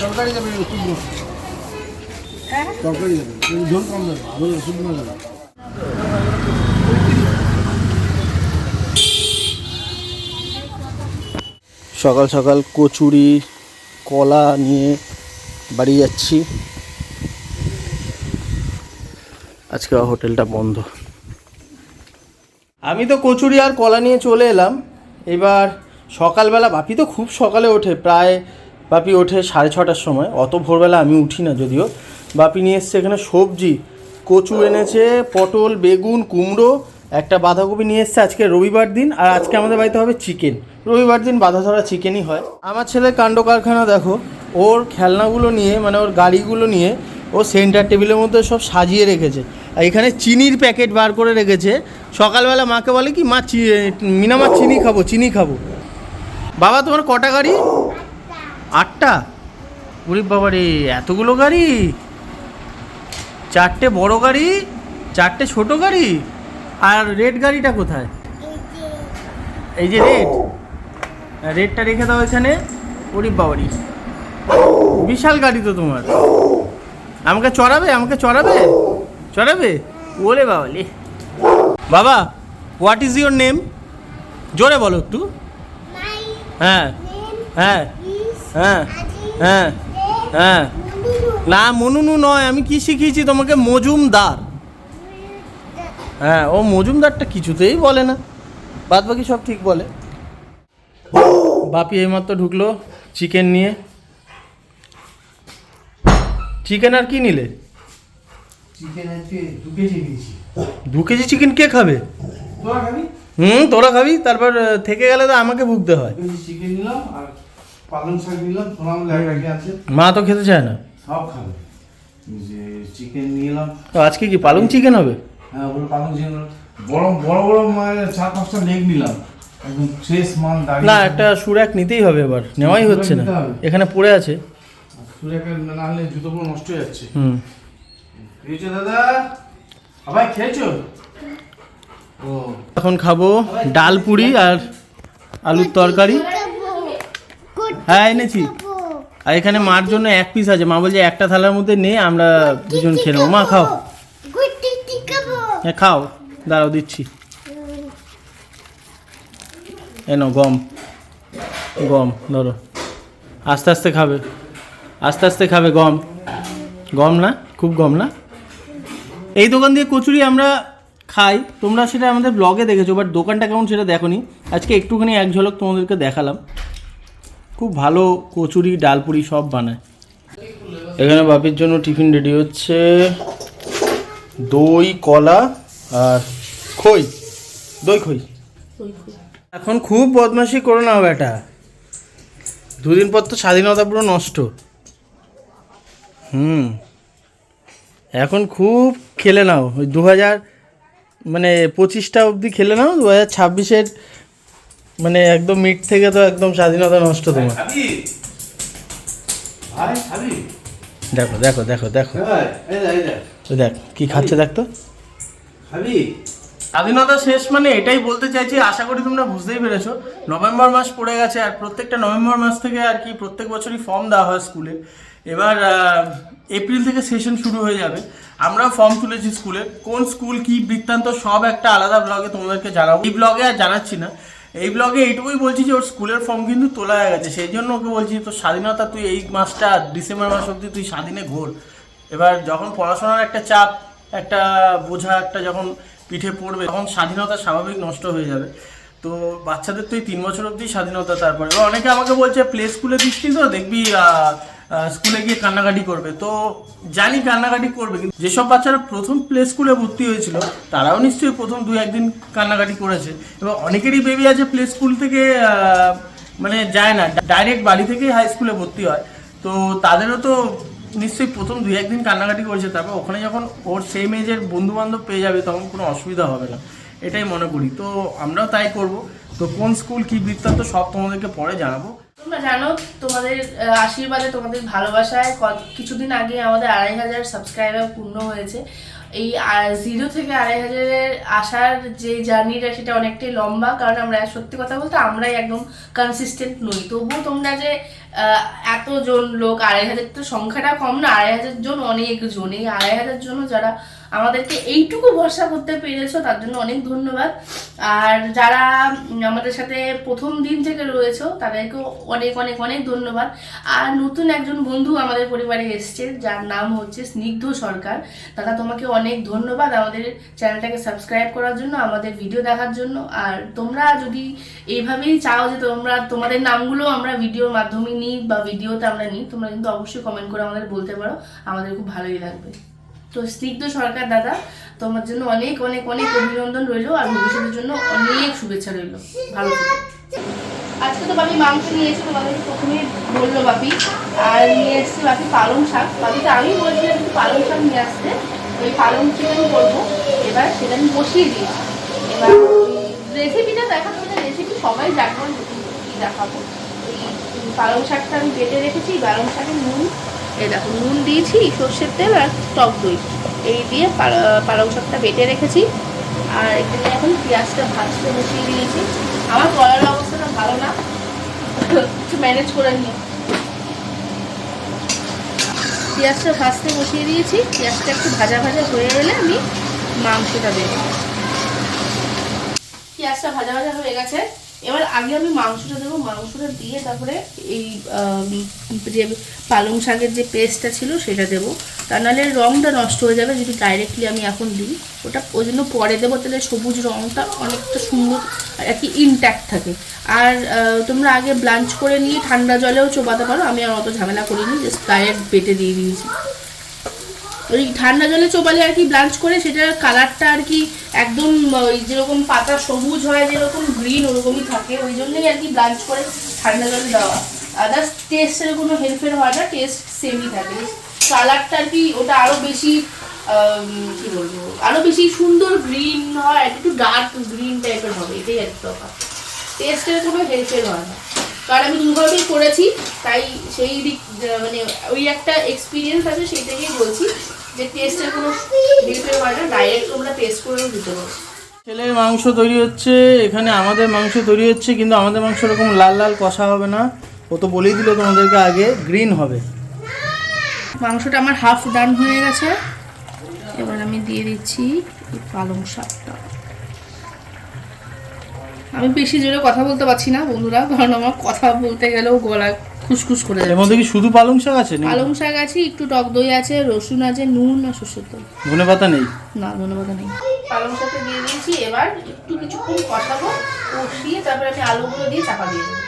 তরকারি যাবে শুকনো তরকারি যাবে ঝোল কম যাবে ঝোল শুকনো যাবে। সকাল সকাল কচুরি কলা নিয়ে বাড়ি যাচ্ছি। আজকে হোটেলটা বন্ধ। আমি তো কচুরি আর কলা নিয়ে চলে এলাম। এবার সকালবেলা বাপি তো খুব সকালে ওঠে প্রায় বাপি ওঠে সাড়ে ছটার সময়। অত ভোরবেলা আমি উঠি না যদিও। বাপি নিয়ে এসছে এখানে সবজি, কচু এনেছে, পটল, বেগুন, কুমড়ো, একটা বাঁধাকপি নিয়ে এসছে আজকে রবিবার দিন, আর আজকে আমাদের বাড়িতে হবে চিকেন। রবিবার দিন বাঁধা ধরা চিকেনই হয়। আমার ছেলের কাণ্ড কারখানা দেখো, ওর খেলনাগুলো নিয়ে মানে ওর গাড়িগুলো নিয়ে, ও সেন্টার টেবিলের মধ্যে সব সাজিয়ে রেখেছে। আর এখানে চিনির প্যাকেট বার করে রেখেছে। সকালবেলা মাকে বলে কি, মা, চি, মিনা মা, চিনি খাব চিনি খাব। বাবা, তোমার কটা গাড়ি? আটটা? উরি বাবা রে এতগুলো গাড়ি? চারটে বড় গাড়ি? চারটে ছোট গাড়ি? আর রেড গাড়িটা কোথায়? এই যে রেড। রেডটা রেখে দাও এখানে। উরি বাবারি বিশাল গাড়ি তো তোমার। আমাকে চড়াবে? আমাকে চড়াবে? চড়াবে? ওরে বাবা লে বাবা হোয়াট ইজ ইউর নেম জোরে বলো একটু। হ্যাঁ হ্যাঁ। হ্যাঁ হ্যাঁ হ্যাঁ। না মনুনু নয় আমি কি শিখিয়েছি তোমাকে? মজুমদার। হ্যাঁ ও মজুমদারটা কিছুতেই বলে না। বাদ বাকি সব ঠিক বলে। বাপি এইমাত্র ঢুকলো চিকেন নিয়ে। চিকেন আর কি নিলে? দু কেজি চিকেন কে খাবে? হুম তোরা খাবি তারপর থেকে গেলে তো আমাকে ভুগতে হয়। চিকেন নিলাম আর পালং শাক নিলাম লাগে আছে। মা তো খেতে চায় না? সব খাবে। যে চিকেন নিলাম। তো আজকে কি পালং চিকেন হবে? হ্যাঁ ওগুলো পালং চিকেন বড় বড় বড় মানে চার পাঁচটা লেগ নিলাম। একদম ফ্রেশ মাল দাঁড়িয়ে না একটা সুরাক নিতেই হবে এবার। নেওয়াই হচ্ছে না। এখানে পড়ে আছে। না হলে জুতো পুরো নষ্ট হয়ে যাচ্ছে। হুম। খেয়েছো দাদা? আবার খেয়েছো? ও। এখন খাব ডাল পুরি আর আলুর তরকারি। হ্যাঁ এনেছি। আর এখানে মার জন্য এক পিস আছে। মা বলছে একটা থালার মধ্যে নে আমরা দুজন খেয়ে নেব। মা খাও। হ্যাঁ খাও। দাঁড়াও দিচ্ছি। এনো গম। গম ধরো। আস্তে আস্তে খাবে। আস্তে আস্তে খাবে গম। গম না? খুব গম না? এই দোকান দিয়ে কচুরি আমরা খাই। তোমরা সেটা আমাদের ব্লগে দেখেছ বাট দোকানটা কেমন সেটা দেখোনি। আজকে একটুখানি এক ঝলক তোমাদেরকে দেখালাম। খুব ভালো কচুরি, ডালপুরি সব বানায়। এখানে বাপির জন্য টিফিন রেডি হচ্ছে। দই, কলা আর খই। দই, খই। এখন খুব বদমাশি করো না বেটা। দুদিন পর তো স্বাধীনতা পুরো নষ্ট। হুম। এখন খুব খেলে নাও। ওই দু হাজার মানে পঁচিশটা অবধি খেলে নাও দু হাজার ছাব্বিশের মানে একদম মিট থেকে তো একদম স্বাধীনতা নষ্ট তোমার। খাবি। দেখো দেখো দেখো দেখো। হ্যাঁ দেখ কি খাচ্ছে দেখ তো। স্বাধীনতা শেষ মানে এটাই বলতে চাইছি আশা করি তোমরা বুঝতেই পেরেছ। নভেম্বর মাস পড়ে গেছে আর প্রত্যেকটা নভেম্বর মাস থেকে আর কি প্রত্যেক বছরই ফর্ম দেওয়া হয় স্কুলে এবার এপ্রিল থেকে সেশন শুরু হয়ে যাবে। আমরা ফর্ম তুলেছি স্কুলে কোন স্কুল কি বৃত্তান্ত সব একটা আলাদা ব্লগে তোমাদেরকে জানাব। এই ব্লগে আর জানাচ্ছি না। এই ব্লগে এইটুকুই বলছি যে ওর স্কুলের ফর্ম কিন্তু তোলা হয়ে গেছে। সেই জন্য ওকে বলছি তো স্বাধীনতা তুই এই মাসটা, ডিসেম্বর মাস অবধি তুই স্বাধীনে ঘোর। এবার যখন পড়াশোনার একটা চাপ, একটা বোঝা, একটা যখন পিঠে পড়বে, তখন স্বাধীনতা স্বাভাবিক নষ্ট হয়ে যাবে। তো বাচ্চাদের তুই তিন বছর অবধি স্বাধীনতা তারপরে। অনেকে আমাকে বলছে, প্লে স্কুলে দিচ্ছি তো, দেখবি স্কুলে গিয়ে কান্নাকাটি করবে। তো জানি কান্নাকাটি করবে, কিন্তু যেসব বাচ্চারা প্রথম প্লে স্কুলে ভর্তি হয়েছিল, তারাও নিশ্চয়ই প্রথম দু একদিন কান্নাকাটি করেছে। এবার অনেকেরই বেবি আছে প্লে স্কুল থেকে মানে যায় না ডাইরেক্ট বাড়ি থেকেই হাই স্কুলে ভর্তি হয়। তো তাদেরও তো নিশ্চয়ই প্রথম দুই একদিন কান্নাকাটি করেছে, তারপর ওখানে যখন ওর সেম এজের বন্ধু বান্ধব পেয়ে যাবে, তখন কোনো অসুবিধা হবে না। এটাই মনে করি। তো আমরাও তাই করব। তো কোন স্কুল কী বৃত্তান্ত সব তোমাদেরকে পরে জানাব। তোমরা জানো, তোমাদের আশীর্বাদে তোমাদের ভালোবাসায় কিছুদিন আগে আমাদের আড়াই হাজার সাবস্ক্রাইবার পূর্ণ হয়েছে। এই জিরো থেকে আড়াই হাজারের আসার যে জার্নিটা, সেটা অনেকটাই লম্বা, কারণ আমরা, সত্যি কথা বলতে আমরাই একদম কনসিস্টেন্ট নই। তবুও তোমরা যে এতজন লোক, আড়াই হাজার, তো সংখ্যাটা কম না, আড়াই হাজার জন অনেক জন এই আড়াই হাজার জন যারা আমাদেরকে এইটুকু ভরসা করতে পেরেছ, তার জন্য অনেক ধন্যবাদ। আর যারা আমাদের সাথে প্রথম দিন থেকে রয়েছে, তাদেরকেও অনেক অনেক অনেক ধন্যবাদ। আর নতুন একজন বন্ধু আমাদের পরিবারে এসছে, যার নাম হচ্ছে স্নিগ্ধ সরকার। দাদা, তোমাকে অনেক ধন্যবাদ আমাদের চ্যানেলটাকে সাবস্ক্রাইব করার জন্য, আমাদের ভিডিও দেখার জন্য। আর তোমরা যদি এইভাবেই চাও যে তোমরা, তোমাদের নামগুলো আমরা ভিডিওর মাধ্যমে নিই বা ভিডিওতে আমরা নিই, তোমরা কিন্তু অবশ্যই কমেন্ট করে আমাদের বলতে পারো। আমাদের খুব ভালোই লাগবে। তো স্নিগ্ধ সরকার দাদা, তোমার জন্য অনেক অনেক অনেক অভিনন্দন রইল আর ভবিষ্যতের জন্য অনেক শুভেচ্ছা রইল। ভালো আজকে তো বাপি মাংস নিয়ে নিয়েছে তোমাদের প্রথমে বলল বাপি। আর নিয়ে এসছে বাপি পালং শাক। বাপিকে আমি বলছিলাম একটু পালং শাক নিয়ে আসতে। ওই পালং চিকেন করব এবার সেটা আমি বসিয়ে দিয়েছি এবার রেসিপিটা দেখাবো না রেসিপি সবাই জানব দেখাবো। ওই পালং শাকটা আমি বেটে রেখেছি, পালং শাকের নুন এই দেখো, নুন দিয়েছি, সর্ষের তেল আর টক দই। এই দিয়ে পালং শাকটা বেটে রেখেছি। আর এখানে এখন পেঁয়াজটা ভাজতে বসিয়ে দিয়েছি। আমার গলার অবস্থাটা ভালো না। একটু ম্যানেজ করে নিই। পেঁয়াজটা ভাজতে বসিয়ে দিয়েছি। পেঁয়াজটা একটু ভাজা ভাজা হয়ে এলে আমি মাংসটা দেবো। পেঁয়াজটা ভাজা ভাজা হয়ে গেছে। এবার আগে আমি মাংসটা দেবো, মাংসটা দিয়ে তারপরে এই যে পালং শাকের যে পেস্টটা ছিল সেটা দেবো। তা নাহলে রঙটা নষ্ট হয়ে যাবে যদি ডাইরেক্টলি আমি এখন দিই। ওটা ওই জন্য পরে দেবো, তাহলে সবুজ রঙটা অনেকটা সুন্দর আর কি ইনট্যাক্ট থাকে। আর তোমরা আগে ব্লাঞ্চ করে নিয়ে ঠান্ডা জলেও চোবাতে পারো, আমি আর অত ঝামেলা করিনি জাস্ট ডাইরেক্ট বেটে দিয়ে দিয়েছি। ওই ঠান্ডা জলে চোবালে আর কি ব্লাঞ্চ করে সেটার কালারটা আর কি একদম, ওই যেরকম পাতা সবুজ হয়, যেরকম গ্রিন ওরকমই থাকে। ওই জন্যই আর কি ব্লাঞ্চ করে ঠান্ডা জলে দেওয়া। আদার্স টেস্টের কোনো হেল্পের হয় না টেস্ট সেমই থাকে। কালারটা আর কি ওটা আরও বেশি কি বলব আরও বেশি সুন্দর গ্রিন হয় একটু ডার্ক গ্রিন টাইপের হবে, এটাই কি তফাৎ টেস্টের কোনো হেল্পের হয় না। কারণ আমি দুভাবেই করেছি, তাই সেই দিক মানে ওই একটা এক্সপিরিয়েন্স আছে, সেই থেকেই বলছি। যে টেস্টের কোনো হেল্পের হয় না ডাইরেক্ট তোমরা টেস্ট করেও দিতে পারো। ছেলের মাংস তৈরি হচ্ছে এখানে আমাদের মাংস তৈরি হচ্ছে কিন্তু আমাদের মাংস এরকম লাল লাল কষা হবে না। ও তো বলেই দিল তোমাদেরকে আগে গ্রিন হবে। মাংসটা আমার হাফ ডান হয়ে গেছে। এবার আমি দিয়ে দিচ্ছি পালং শাকটা। আমি বেশি জোরে কথা বলতে পারছি না বন্ধুরা কারণ আমার কথা বলতে গেলেও গলা খুসখুস করে এর মধ্যে কি শুধু পালং শাক আছে? পালং শাক আছে একটু টক দই আছে রসুন আছে নুন আর সর্ষের তেল। ধনে পাতা নেই? না ধন্যবাদ নেই। পালং শাকটা দিয়ে দিয়েছি এবার একটু কিছুক্ষণ কষাবো কষিয়ে তারপরে আমি আলুগুলো দিয়ে চাপা দিয়ে দেবো।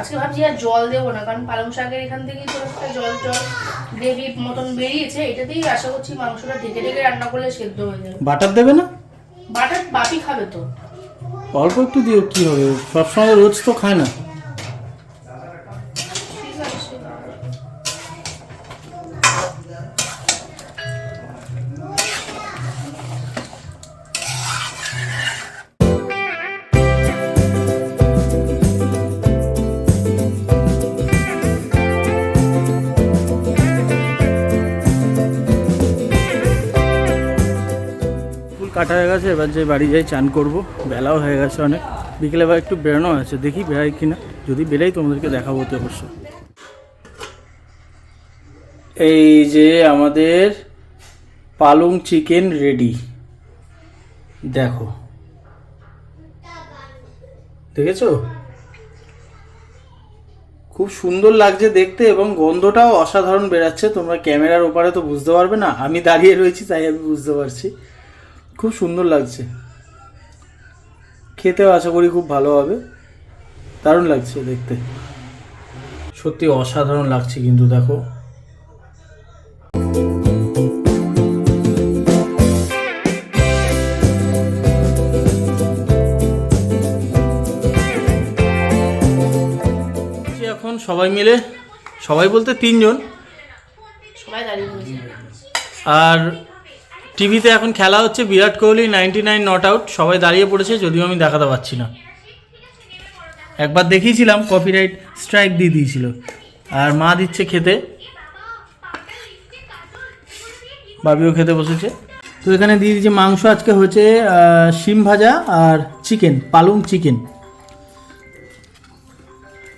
আজকে ভাবছি আর জল দেবো না কারণ পালং শাকের এখান থেকেই তো একটা জল জল গ্রেভি মতন বেরিয়েছে এটাতেই আশা করছি মাংসটা ঢেকে ঢেকে রান্না করলে সেদ্ধ হয়ে যাবে। বাটার দেবে না? বাটার বাপি খাবে তো। অল্প একটু দিও কি হবে? সবসময় রোজ তো খায় না। এবার যে বাড়ি যাই, চান করব। বেলাও হয়ে গেছে অনেক। বিকেলে এবার একটু বেরোনো আছে। দেখি বেরাই কিনা। যদি বেরাই তোমাদেরকে দেখাবো তো অবশ্য। এই যে আমাদের পালং চিকেন রেডি। দেখো। দেখেছ? খুব সুন্দর লাগছে দেখতে এবং গন্ধটাও অসাধারণ বেরাচ্ছে তোমরা ক্যামেরার ওপারে তো বুঝতে পারবে না। আমি দাঁড়িয়ে রয়েছি, তাই আমি বুঝতে পারছি। খুব সুন্দর লাগছে। খেতেও আশা করি খুব ভালো হবে। দারুণ লাগছে দেখতে। সত্যি অসাধারণ লাগছে কিন্তু দেখো। এখন সবাই মিলে সবাই বলতে তিনজন। সবাই আর টিভিতে এখন খেলা হচ্ছে Virat Kohli ninety nine not out সবাই দাঁড়িয়ে পড়েছে যদিও আমি দেখাতে পারছি না। একবার দেখিয়েছিলাম কপিরাইট স্ট্রাইক দিয়ে দিয়েছিল। আর মা দিচ্ছে খেতে। বাবিও খেতে বসেছে। তো এখানে দিয়ে দিয়েছে মাংস আজকে আহ, শিম ভাজা আর চিকেন পালং চিকেন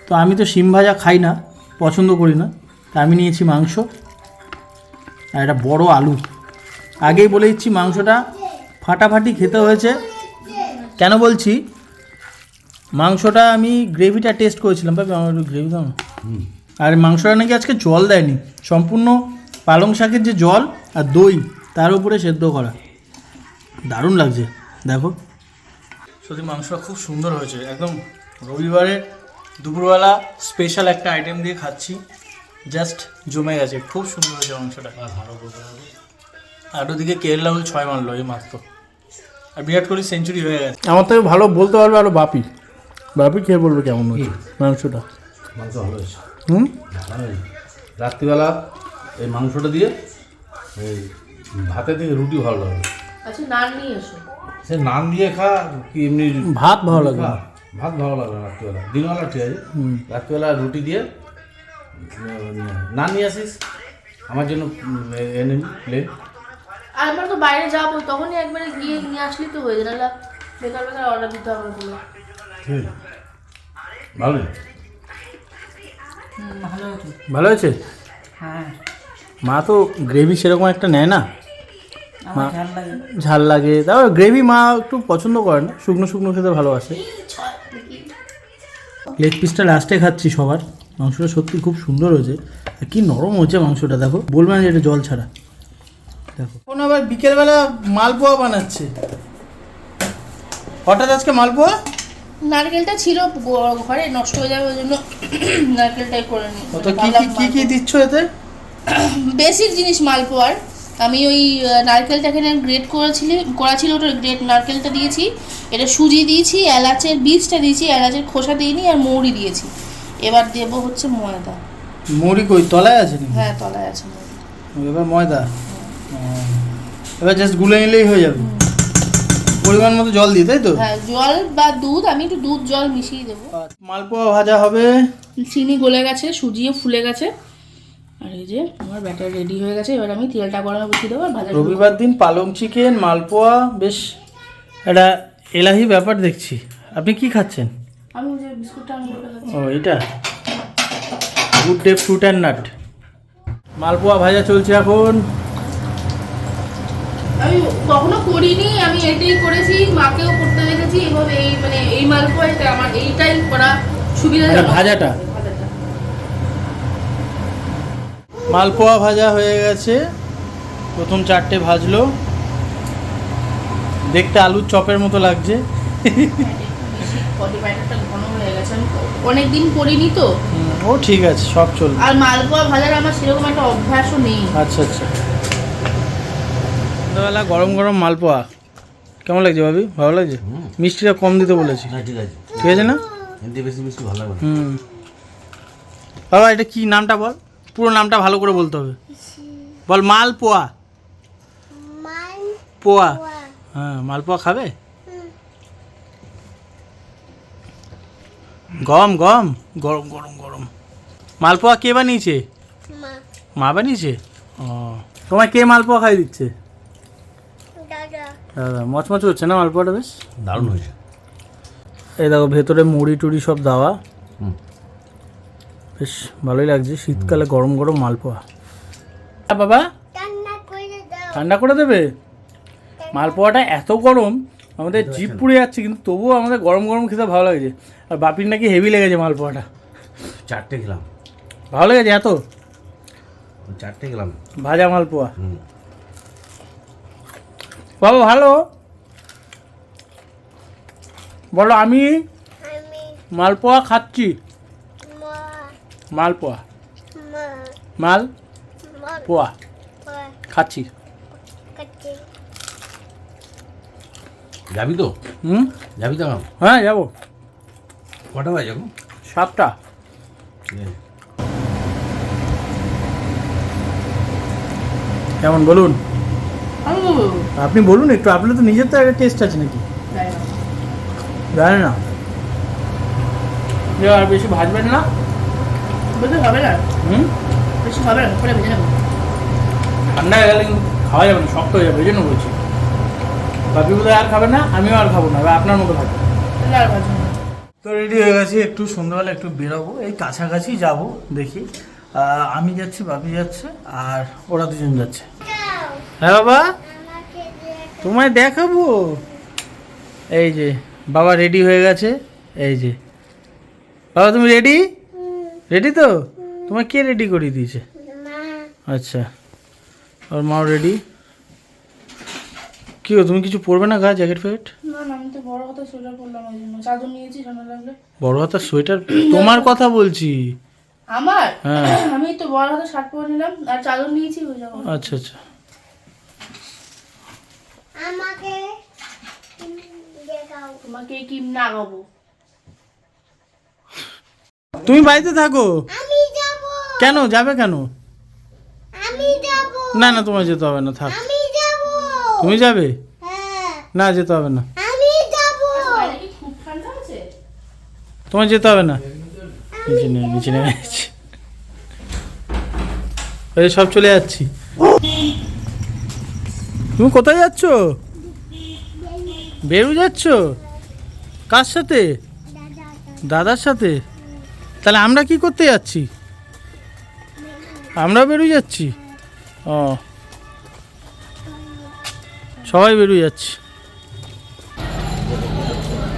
তো আমি তো শিম ভাজা খাই না পছন্দ করি না তা আমি নিয়েছি মাংস। আর একটা বড় আলু। আগেই বলে দিচ্ছি, মাংসটা ফাটাফাটি খেতে হয়েছে। কেন বলছি? মাংসটা আমি গ্রেভিটা টেস্ট করেছিলাম ভাবি আমার একটু গ্রেভি দাও আর মাংসটা নাকি আজকে জল দেয়নি। সম্পূর্ণ পালং শাকের যে জল আর দই, তার উপরে সেদ্ধ করা। দারুণ লাগছে, দেখো। সত্যি, মাংসটা খুব সুন্দর হয়েছে। একদম রবিবারে দুপুরবেলা স্পেশাল একটা আইটেম দিয়ে খাচ্ছি। জাস্ট জমে গেছে। খুব সুন্দর হয়েছে মাংসটা। আর ওদিকে কে এল রাহুল ছয় মারলো এই মাত্র। আর বিরাট কোহলি সেঞ্চুরি হয়ে গেছে। আমার থেকে ভালো বলতে পারবে আরও বাপি। বাপি খেয়ে বলবে কেমন হয়েছে? মাংসটা। মাংস ভালো হয়েছে। হুম? রাত্রিবেলা এই মাংসটা দিয়ে এই ভাতে থেকে রুটি ভালো লাগে। আচ্ছা নান নিয়ে এসো। সে নান দিয়ে খা কি এমনি ভাত ভালো লাগে। ভাত ভালো লাগে রাত্রিবেলা। দিনবেলা ঠিক আছে। হুম। রাত্রিবেলা রুটি দিয়ে নান নিয়ে আসিস। আমার জন্য উম, এ- এনে নি প্লেন আর আমরা তো বাইরে যাব তখনই একবারে গিয়ে নিয়ে আসলেই তো হয়ে যায় নাহলে বেকার বেকার অর্ডার দিতে হবে বলে। ভালো। ভালো হয়েছে হ্যাঁ। মা তো গ্রেভি সেরকম একটা নেয় না? আমার ঝাল লাগে। ঝাল তারপর গ্রেভি মা একটু পছন্দ করে না শুকনো শুকনো খেতে ভালোবাসে। লেগ পিসটা লাস্টে খাচ্ছি সবার। মাংসটা সত্যি খুব সুন্দর হয়েছে। আর কি নরম হয়েছে মাংসটা দেখো। বলবে না যে এটা জল ছাড়া। দেখো। আবার বিকেলবেলা মালপোয়া বানাচ্ছে। হঠাৎ আজকে মালপোয়া? নারকেলটা ছিল ঘরে নষ্ট হয়ে যাবে ওই জন্য নারকেলটাই করে নিই। তো কি কি কি দিচ্ছ এতে? বেসিক জিনিস মালপোয়ার। আমি ওই আহ, নারকেলটাকে গ্রেট করেছিলি করা ছিল ওটা গ্রেট নারকেলটা দিয়েছি। এটা সুজি দিয়েছি এলাচের বীজটা দিয়েছি এলাচের খোসা দিইনি আর মৌরি দিয়েছি। এবার দেবো হচ্ছে ময়দা। মুড়ি কই? তলায় আছে নাকি? হ্যাঁ তলায় আছে ময়দা এবার ময়দা। এবার জাস্ট গুলে নিলেই হয়ে যাবে। পরিমাণ মতো জল দিই তাই তো? হ্যাঁ জল বা দুধ আমি একটু দুধ জল মিশিয়ে দেবো। মালপোয়া ভাজা হবে। চিনি গলে গেছে সুজিও ফুলে গেছে। আর এই যে আমার ব্যাটার রেডি হয়ে গেছে এবার আমি তেলটা গরমে বসিয়ে দেবো আর ভাজা রবিবার দিন পালং চিকেন মালপোয়া বেশ একটা এলাহি ব্যাপার দেখছি। আপনি কি খাচ্ছেন? আমি যে বিস্কুটটা আমি খাচ্ছি। ও এটা Good Day fruit and nut malpua ভাজা চলছে এখন। আমি কখনো করিনি আমি এটাই করেছি মাকেও করতে দেখেছি এভাবে এই মানে এই মালপোয়াটা আমার এইটাই করা সুবিধা মানে ভাজাটা? মালপোয়া ভাজা হয়ে গেছে প্রথম চারটে ভাজলো। দেখতে আলুর চপের মতো লাগছে। আমি অনেকদিন করিনি তো। ও ঠিক আছে সব চলবে। আর মালপোয়া ভাজার আমার সেরকম একটা অভ্যাসও নেই। আচ্ছা আচ্ছা। সন্ধ্যাবেলা গরম গরম মালপোয়া। কেমন লাগছে ভাবি? ভালো লাগছে? মিষ্টিটা কম দিতে বলেছি। ঠিক আছে। ঠিক আছে না? হিন্দি বেশি মিষ্টি ভালো লাগে হুম। বাবা এটা কি নামটা বল? পুরো নামটা ভালো করে বলতে হবে। বল মালপোয়া। পোয়া। হ্যাঁ মালপোয়া খাবে? গম গম। গরম গরম গরম। মালপোয়া কে বানিয়েছে? মা। বানিয়েছে? ও। তোমায় কে মালপোয়া খাই দিচ্ছে? মচমচ হচ্ছে না মালপোয়াটা বেশ? দারুণ হয়েছে। এই দেখো ভেতরে মুড়ি টুড়ি সব দেওয়া। হুম। বেশ ভালোই লাগছে। শীতকালে গরম গরম মালপোয়া। আ, বাবা ঠান্ডা করে দেবে? মালপোয়াটা এত গরম আমাদের জিপ পুড়ে যাচ্ছে কিন্তু তবুও আমাদের গরম গরম খেতে ভালো লাগছে। আর বাপির নাকি হেভি লেগেছে মালপোয়াটা। চারটে খেলাম। ভালো লেগেছে এত? চারটে খেলাম। ভাজা মালপোয়া। হুম। বাবা ভালো? বলো আমি মালপোয়া খাচ্ছি। মালপোয়া? মাল পোয়া। খাচ্ছি। যাবি তো? হুম? যাবি তো? হ্যাঁ যাব। কটা বাজে এখন? সাতটা। কেমন বলুন? আপনি বলুন একটু আপনার তো নিজের তো একটা টেস্ট আছে নাকি? জানে না আর বেশি ভাজবেন না। বলতে হবে না। হুম? বেশি হবে না করে ভেজে নেব। ঠান্ডা হয়ে গেলে কিন্তু খাওয়া যাবে না শক্ত হয়ে যাবে এই জন্য বলছি। বাপি বোধহয় আর খাবে না আমিও আর খাব না আপনার মতো খাব আর ভাজবো তো রেডি হয়ে গেছি একটু সন্ধ্যাবেলা একটু বেরোবো এই কাছাকাছি যাব দেখি। আহ, আমি যাচ্ছি বাপি যাচ্ছে আর ওরা দুজন যাচ্ছে। হ্যাঁ বাবা? তোমায় দেখাবো? এই যে বাবা রেডি হয়ে গেছে। এই যে। বাবা তুমি রেডি রেডি তো? তোমায় কে রেডি করিয়ে দিয়েছে? আচ্ছা। ওর মাও রেডি কি তুমি কিছু পরবে না গা জ্যাকেট ফ্যাকেট? না না আমি তো বড় কথা সোয়েটার পরলাম ওই জন্য। চাদর নিয়েছি ঠান্ডা লাগলে। বড় হাতার সোয়েটার তোমার কথা বলছি। আমার? হ্যাঁ। আমি তো বড় হাতে শার্ট পরে নিলাম আর চাদর নিয়েছি হয়ে যাব। আচ্ছা আচ্ছা। আমাকে তোমাকে তুমি বাড়িতে থাকো। আমি যাব। কেন? যাবে কেন? আমি যাব। না না তোমার যেতে হবে না থাক। আমি যাব। তুমি যাবে? হ্যাঁ। না যেতে হবে না। আমি যাব। খুব ঠান্ডা আছে? তোমার যেতে হবে না। নিচে নেমে নিচে নেমে যাচ্ছি। এই সব চলে যাচ্ছি। তুমি কোথায় যাচ্ছ? বেরু যাচ্ছ? কার সাথে? দাদার সাথে? তাহলে আমরা কি করতে যাচ্ছি? আমরা বেরু যাচ্ছি? ও। সবাই বেরু যাচ্ছি।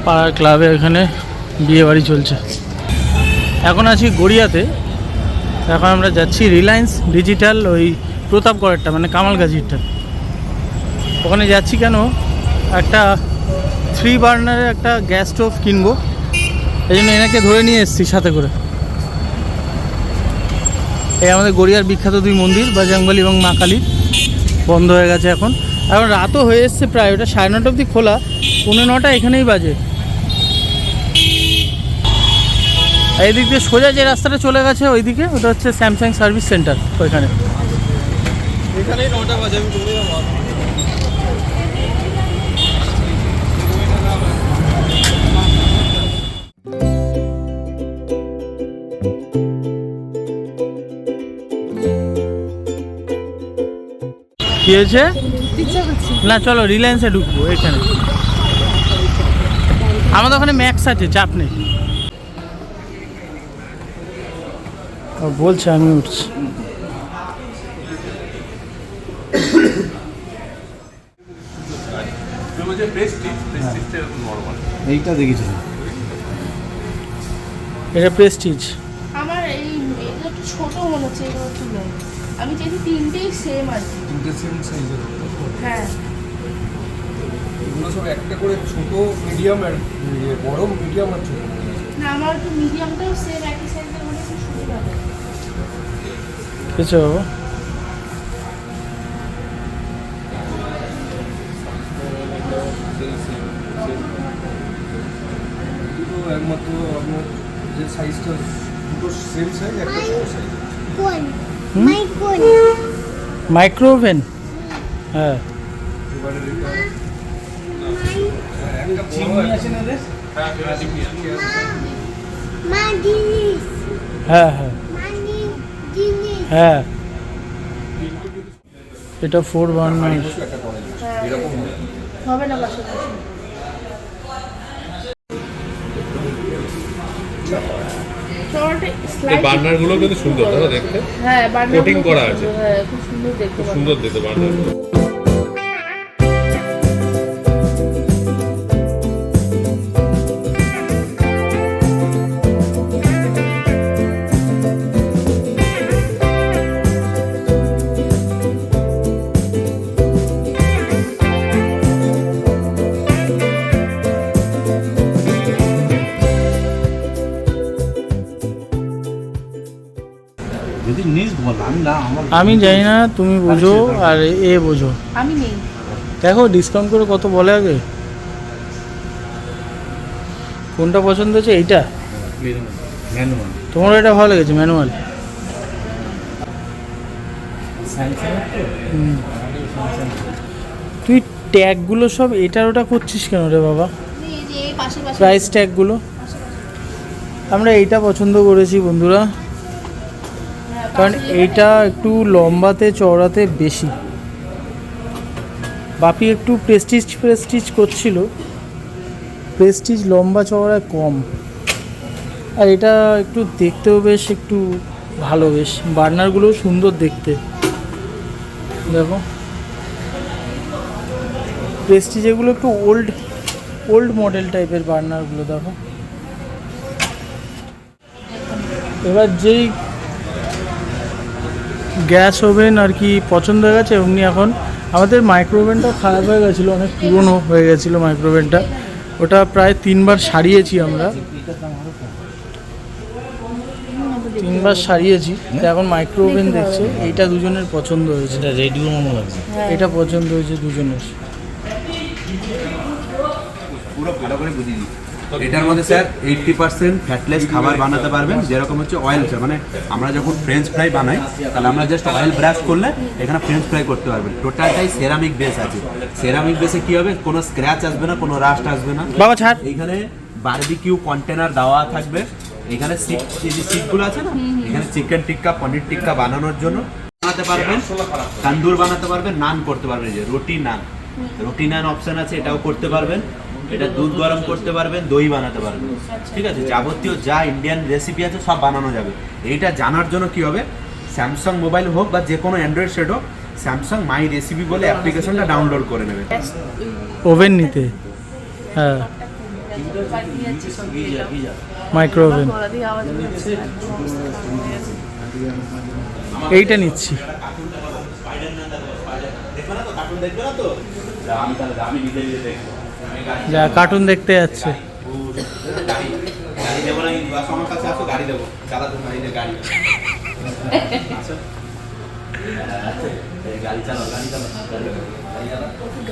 পাড়ার ক্লাবে এখানে বিয়ে বাড়ি চলছে। এখন আছি গড়িয়াতে। এখন আমরা যাচ্ছি রিলায়েন্স ডিজিটাল ওই প্রতাপগড়েরটা মানে কামালগাজিরটা। ওখানে যাচ্ছি কেন? একটা থ্রি বার্নারের একটা গ্যাস স্টোভ কিনবো। এই জন্য এনাকে ধরে নিয়ে এসেছি সাথে করে। এই আমাদের গড়িয়ার বিখ্যাত দুই মন্দির বাজরাংবালি এবং মা কালী বন্ধ হয়ে গেছে এখন। এখন রাতও হয়ে এসছে প্রায়, ওটা সাড়ে নটা অবধি খোলা। পৌনে নটা এখানেই বাজে। এদিক দিয়ে সোজা যে রাস্তাটা চলে গেছে, ওইদিকে ওটা হচ্ছে স্যামসাং সার্ভিস সেন্টার ওইখানে। কি হয়েছে না চলো রিলায়েন্সে ঢুকবো এখানে। আমাদের ওখানে ম্যাক্স আছে চাপ নেই। বলছে আমি উঠছি। এইটা দেখেছি। এটা প্রেস্টিজ আমার এই ছোট মনে হচ্ছে আমি চেয়েছি তিনটেই সেম আর কি। তিনটে সেম সাইজের হ্যাঁ। এগুলো সব একটা করে ছোট মিডিয়াম আর ইয়ে, বড় মিডিয়াম আর ছোট। না আমার একটু মিডিয়ামটাও সেম একই সাইজের হলে খুব সুবিধা হবে। কিছু বাবা। একমাত্র আপনার যে সাইজটা দুটো সেম সাইজ একটা ছোট সাইজ কোন? মাইক্রো ওভেন হ্যাঁ। এবারে এটা মাই একটা বড় আছে না রে মা জিনিস হ্যাঁ হ্যাঁ। হ্যাঁ। এটা ফোর করে এরকম হবে না পাশে পাশে চড়াটা এই বার্নারগুলো কিন্তু সুন্দর দাদা দেখতে। হ্যাঁ বার্নার coating করা আছে। হ্যাঁ খুব সুন্দর দেখতে খুব সুন্দর দেখতে বার্নার যদি নিস বল আমি না আমার আমি জানি না তুমি বোঝো আর এ বোঝো। আমি নেই। দেখো ডিসকাউন্ট করে কত বলে আগে? কোনটা পছন্দ হচ্ছে এইটা? ম্যানুয়াল তোমার এটা ভালো লেগেছে ম্যানুয়াল তুই ট্যাগগুলো সব এটার ওটা করছিস কেন রে বাবা? এই যে এই পাশে। পাশে প্রাইস ট্যাগগুলো আমরা এইটা পছন্দ করেছি বন্ধুরা। কারণ এইটা একটু লম্বাতে, চওড়াতে বেশি। বাপি একটু প্রেস্টিজ প্রেস্টিজ করছিল। প্রেস্টিজ লম্বা চওড়ায় কম। আর এটা একটু দেখতেও বেশ, একটু ভালো বেশ। বার্নারগুলো সুন্দর দেখতে। দেখো। প্রেস্টিজ এগুলো একটু ওল্ড ওল্ড মডেল টাইপের বার্নারগুলো, দেখো। এবার যেই গ্যাস ওভেন আর কি পছন্দ হয়ে গেছে এমনি এখন। আমাদের মাইক্রোওভেনটা খারাপ হয়ে গেছিল অনেক পুরনো হয়ে গেছিল মাইক্রোওভেনটা ওটা প্রায় তিনবার সারিয়েছি আমরা। তিনবার সারিয়েছি তো এখন মাইক্রো ওভেন দেখছে এইটা দুজনের পছন্দ হয়েছে। সেটা রেডিও মোমো লাগছে এটা পছন্দ হয়েছে দুজনের। পুরো ভালো করে বুঝিয়ে দিই এটার মধ্যে স্যার এইটটি পার্সেন্ট ফ্যাটলেস খাবার বানাতে পারবেন যেরকম হচ্ছে অয়েল স্যার মানে আমরা যখন ফ্রেঞ্চ ফ্রাই বানাই তাহলে আমরা জাস্ট অয়েল ব্রাশ করলে এখানে ফ্রেঞ্চ ফ্রাই করতে পারবেন। টোটালটাই সেরামিক বেস আছে। সেরামিক বেসে কি হবে? কোনো স্ক্র্যাচ আসবে না কোনো রাস্ট আসবে না। বাবা ছাড়। এইখানে বারবিকিউ কন্টেনার দেওয়া থাকবে। এখানে যে সিটগুলো আছে না? এখানে চিকেন টিক্কা পনির টিক্কা বানানোর জন্য বানাতে পারবেন। তান্দুর বানাতে পারবেন নান করতে পারবেন। যে রুটি নান। রুটি নান অপশন আছে এটাও করতে পারবেন। এটা দুধ গরম করতে পারবেন দই বানাতে পারবেন। ঠিক আছে? যাবতীয় যা ইন্ডিয়ান রেসিপি আছে সব বানানো যাবে। এইটা জানার জন্য কি হবে? স্যামসাং মোবাইল হোক বা যে কোনো অ্যান্ড্রয়েড সেট হোক স্যামসাং মাই রেসিপি বলে অ্যাপ্লিকেশনটা ডাউনলোড করে নেবে। ওভেন নিতে। হ্যাঁ। মাইক্রো ওভেন এইটা নিচ্ছি। দেবো না চালাতে পারি না গাড়ি আসো। আচ্ছা, এই গাড়ি চালাও গাড়ি চালাও গাড়ি চালাও।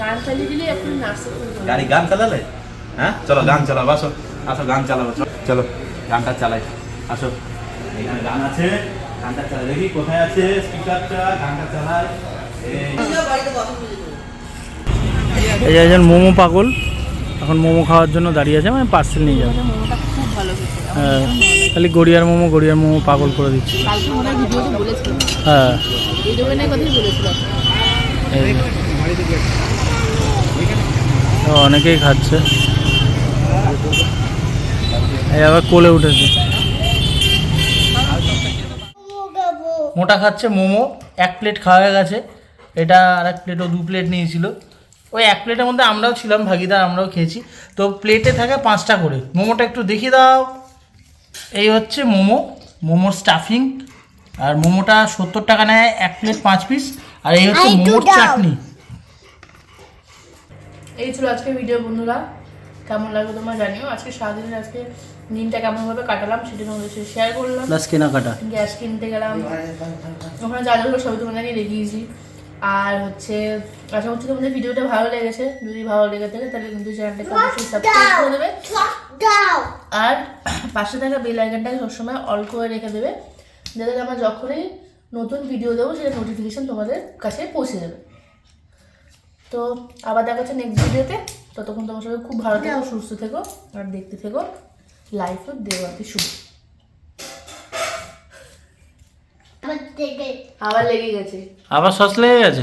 গান চালিয়ে দিলে এখন নাচতে পারব। গাড়ি গান চালালে? হ্যাঁ? চলো গান চালাও আসো আসো গান চালাবো চলো। চলো গানটা চালাই। আসো। এখানে গান আছে গানটা চালাই। দেখি কোথায় আছে স্পিকারটা গানটা চালাই। এই। এই একজন মোমো পাগল। এখন মোমো খাওয়ার জন্য দাঁড়িয়ে আছে মানে পার্সেল নিয়ে যাবে। হ্যাঁ খালি গড়িয়ার মোমো গড়িয়ার মোমো পাগল করে দিচ্ছে। হয়। অনেকেই খাচ্ছে। এই আবার কোলে উঠেছে। মোটা খাচ্ছে মোমো, এক প্লেট খাওয়া হয়ে গেছে। এটা আর এক প্লেটও দু প্লেট নিয়েছিল। ওই এক প্লেটের মধ্যে আমরাও ছিলাম ভাগিদার আমরাও খেয়েছি। তো প্লেটে থাকে পাঁচটা করে। মোমোটা একটু দেখিয়ে দাও। এই হচ্ছে মোমো। মোমোর স্টাফিং আর মোমোটা সত্তর টাকা নেয় এক প্লেট পাঁচ পিস আর এই হচ্ছে মোমোর চাটনি। এই ছিল আজকে ভিডিও বন্ধুরা। কেমন লাগল তোমরা জানিও। আজকে সারাদিনের আজকে দিনটা কেমনভাবে কাটালাম সেটা তোমাদের সাথে শেয়ার করলাম। প্লাস কেনাকাটা। গ্যাস কিনতে গেলাম। ওখানে যা যা হলো সবই তোমাদেরকে দেখিয়েছি। আর হচ্ছে আশা করছি তোমাদের ভিডিওটা ভালো লেগেছে। যদি ভালো লেগে থাকে তাহলে কিন্তু চ্যানেলটাকে অবশ্যই সাবস্ক্রাইব করে দেবে। আর পাশে থাকা বেল আইকনটাকে সবসময় অল করে রেখে দেবে যাতে আমরা যখনই নতুন ভিডিও দেবো সেটা নোটিফিকেশান তোমাদের কাছে পৌঁছে যাবে। তো আবার দেখা যাচ্ছে নেক্সট ভিডিওতে ততক্ষণ তোমার সবাই খুব ভালো থেকো সুস্থ থেকো আর দেখতে থেকো লাইফ দেওয়াতে শুভ। আবার লেগে গেছে। আবার সস লেগে গেছে।